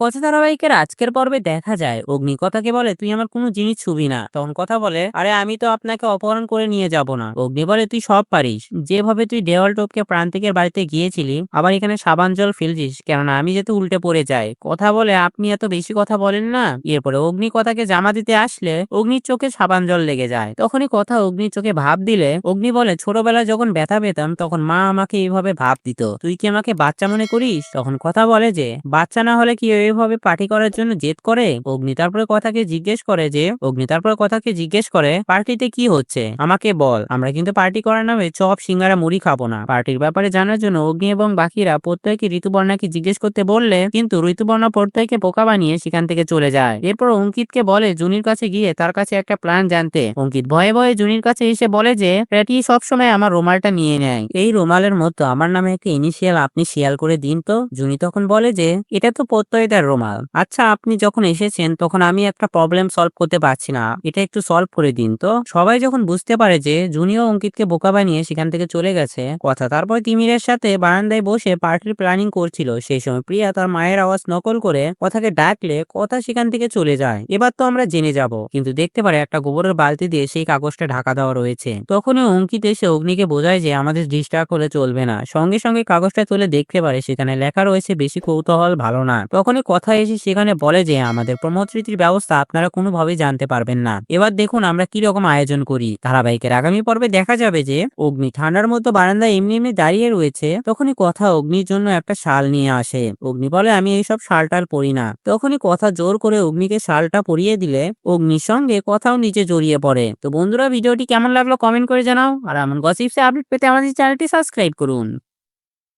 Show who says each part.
Speaker 1: কথা ধারাবাহিকের আজকের পর্বে দেখা যায়। অগ্নি কথাকে বলে, তুই আমার কোনো জিনিস ছুবি না। তখন কথা বলে, আরে, আমি তো আপনাকে অপহরণ করে নিয়ে যাব না। অগ্নি বলে, তুই সব পারিস। যেভাবে তুই দেওয়াল টপকে প্রান্তিকের বাড়িতে গিয়েছিলি, আবার এখানে সাবান জল ফেলছিস, কেননা আমি যাতে উল্টে পড়ে যাই। কথা বলে, আপনি এত বেশি কথা বলেন না। এরপরে অগ্নি কথাকে জামা দিতে আসলে, অগ্নির চোখে সাবান জল লেগে যায়। তখনই কথা অগ্নির চোখে ভাব দিলে, অগ্নি বলে ছোটবেলায় যখন ব্যথা পেতাম, তখন মা আমাকে এইভাবে ভাব দিত। তুই কি আমাকে বাচ্চা মনে করিস? তখন কথা বলে যে, বাচ্চা না হলে কি এইভাবে পার্টি করার জন্য জেদ করে? অগ্নি তারপরে কথাকে জিজ্ঞেস করে যে, অগ্নি তারপরে কথাকে জিজ্ঞেস করে, পার্টিতে কি হচ্ছে? আমাকে বল। আমরা কিন্তু পার্টি করার নামে চপ, সিঙ্গারা, মুড়ি খাব না। পার্টির ব্যাপারে জানার জন্য অগ্নি এবং বাকিরা প্রত্যেকে ঋতুবর্ণাকে জিজ্ঞেস করতে বললে, কিন্তু ঋতুবর্ণা প্রত্যেকে বোকা বানিয়ে সেখান থেকে চলে যায়। এরপর অঙ্কিতকে বলে জুনির কাছে গিয়ে তার কাছে একটা প্ল্যান জানতে। অঙ্কিত ভয়ে ভয়ে জুনির কাছে এসে বলে যে প্যাটি সবসময় আমার রুমালটা নিয়ে নেয়। এই রুমালের মতো আমার নামে একটা ইনিশিয়াল আপনি শিয়াল করে দিন তো? জুনি তখন বলে যে, এটা তো প্রত্যয়দার রুমাল। আচ্ছা আপনি যখন এসেছেন, তখন আমি একটা প্রবলেম সলভ করতে পারছি না। এটা একটু সলভ করে দিন তো। সবাই যখন বুঝতে পারে যে জুনিও অঙ্কিতকে বোকা বানিয়ে সেখান থেকে চলে গেছে, কথা তারপর তিমিরের সাথে বারান্দায় বসে পার্টির প্ল্যানিং করছিল। সেই সময় প্রিয়া তার মায়ের আওয়াজ নকল করে কথাকে ডাকলে কথা সেখান থেকে চলে যায়। এবার তো আমরা জেনে যাব। কিন্তু দেখতে পারে একটা গোবরের বালতি দিয়ে সেই কাগজটা ঢাকা দেওয়া রয়েছে। তখনই অঙ্কিত এসে অগ্নিকে বোঝায় যে, আমাদের ডিস্টার্ব হলে চলবে না। সঙ্গে সঙ্গে কাগজটা তুলে দেখতে পারে সেখানে লেখা রয়েছে, বেশি কৌতূহল ভালো না। তখনই কথা এসে সেখানে বলে যে, আমাদের প্রমোত্রীতির ব্যবস্থা আপনারা কোনোভাবেই জানতে পারবেন না। এবার দেখুন আমরা কি রকম আয়োজন করি। ধারাবাহিকের আগামী পর্বে দেখা যাবে যে, অগ্নি ঠান্ডার মতো বারান্দায় এমনি এমনি দাঁড়িয়ে রয়েছে, তখনই কথা অগ্নির জন্য একটা শাল নিয়ে আসে। অগ্নি বলে, আমি এইসব শাল টাল পরি না। তখনই কথা জোর করে অগ্নিকে শালটা পরিয়ে দিলে, অগ্নির সঙ্গে কথাও নিচে জড়িয়ে পড়ে। তো বন্ধুরা, ভিডিওটি কেমন লাগল কমেন্ট করে জানাও। আর এমন গসিপসে আপডেট পেতে আমাদের চ্যানেলটি সাবস্ক্রাইব করুন।